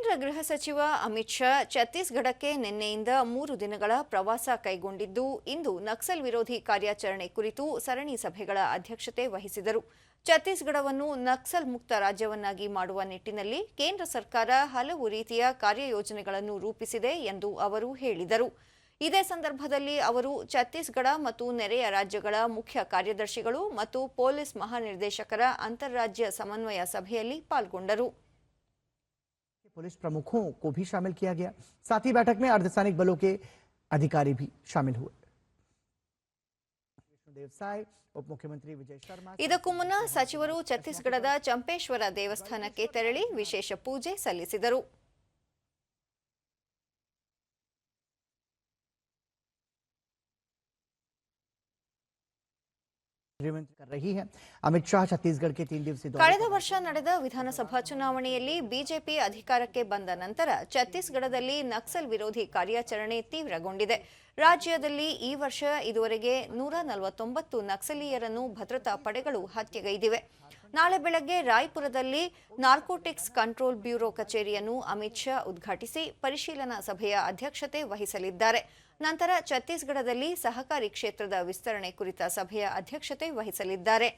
ಕೇಂದ್ರ ಗೃಹ ಸಚಿವ ಅಮಿತ್ ಶಾ ಛತ್ತೀಸ್ಗಢಕ್ಕೆ ನಿನ್ನೆಯಿಂದ ಮೂರು ದಿನಗಳ ಪ್ರವಾಸ ಕೈಗೊಂಡಿದ್ದು, ಇಂದು ನಕ್ಸಲ್ ವಿರೋಧಿ ಕಾರ್ಯಾಚರಣೆ ಕುರಿತು ಸರಣಿ ಸಭೆಗಳ ಅಧ್ಯಕ್ಷತೆ ವಹಿಸಿದರು. ಛತ್ತೀಸ್ಗಢವನ್ನು ನಕ್ಸಲ್ ಮುಕ್ತ ರಾಜ್ಯವನ್ನಾಗಿ ಮಾಡುವ ನಿಟ್ಟಿನಲ್ಲಿ ಕೇಂದ್ರ ಸರ್ಕಾರ ಹಲವು ರೀತಿಯ ಕಾರ್ಯಯೋಜನೆಗಳನ್ನು ರೂಪಿಸಿದೆ ಎಂದು ಅವರು ಹೇಳಿದರು. ಇದೇ ಸಂದರ್ಭದಲ್ಲಿ ಅವರು ಛತ್ತೀಸ್ಗಢ ಮತ್ತು ನೆರೆಯ ರಾಜ್ಯಗಳ ಮುಖ್ಯ ಕಾರ್ಯದರ್ಶಿಗಳು ಮತ್ತು ಪೊಲೀಸ್ ಮಹಾನಿರ್ದೇಶಕರ ಅಂತಾರಾಜ್ಯ ಸಮನ್ವಯ ಸಭೆಯಲ್ಲಿ ಪಾಲ್ಗೊಂಡರು. पुलिस प्रमुखों को भी शामिल किया गया साथ ही बैठक में अर्धसैनिक बलों के अधिकारी भी शामिल हुए विष्णुदेव साय उप मुख्यमंत्री विजय शर्मा ಇದಕ್ಕೂ ಮುನ್ನ ಸಚಿವರು ಛತ್ತೀಸ್ಗಢದ ಚಂಪೇಶ್ವರ ದೇವಸ್ಥಾನಕ್ಕೆ ತೆರಳಿ ವಿಶೇಷ ಪೂಜೆ ಸಲ್ಲಿಸಿದರು कर रही है अमित शाह छत्तीसगढ़ के तीन दिवसीय दौरे ಕಳೆದ ವರ್ಷ ನಡೆದ ವಿಧಾನಸಭಾ ಚುನಾವಣೆಯಲ್ಲಿ ಬಿಜೆಪಿ ಅಧಿಕಾರಕ್ಕೆ ಬಂದ ನಂತರ ಛತ್ತೀಸ್ಗಢದಲ್ಲಿ ನಕ್ಸಲ್ ವಿರೋಧಿ ಕಾರ್ಯಾಚರಣೆ ತೀವ್ರಗೊಂಡಿದೆ ರಾಜ್ಯದಲ್ಲಿ ಈ ವರ್ಷ ಇದುವರೆಗೆ ನೂರ ನಲವತ್ತೊಂಬತ್ತು ನಕ್ಸಲೀಯರನ್ನು ಭದ್ರತಾ ಪಡೆಗಳು ಹತ್ಯೆಗೈದಿವೆ ನಾಳೆ ಬೆಳಗ್ಗೆ ರಾಯ್ಪುರದಲ್ಲಿ ನಾರ್ಕೋಟಿಕ್ಸ್ ಕಂಟ್ರೋಲ್ ಬ್ಯೂರೋ ಕಚೇರಿಯನ್ನು ಅಮಿತ್ ಶಾ ಉದ್ಘಾಟಿಸಿ ಪರಿಶೀಲನಾ ಸಭೆಯ ಅಧ್ಯಕ್ಷತೆ ವಹಿಸಲಿದ್ದಾರೆ. ನಂತರ ಛತ್ತೀಸ್ಗಢದಲ್ಲಿ ಸಹಕಾರಿ ಕ್ಷೇತ್ರದ ವಿಸ್ತರಣೆ ಕುರಿತ ಸಭೆಯ ಅಧ್ಯಕ್ಷತೆ ವಹಿಸಲಿದ್ದಾರೆ.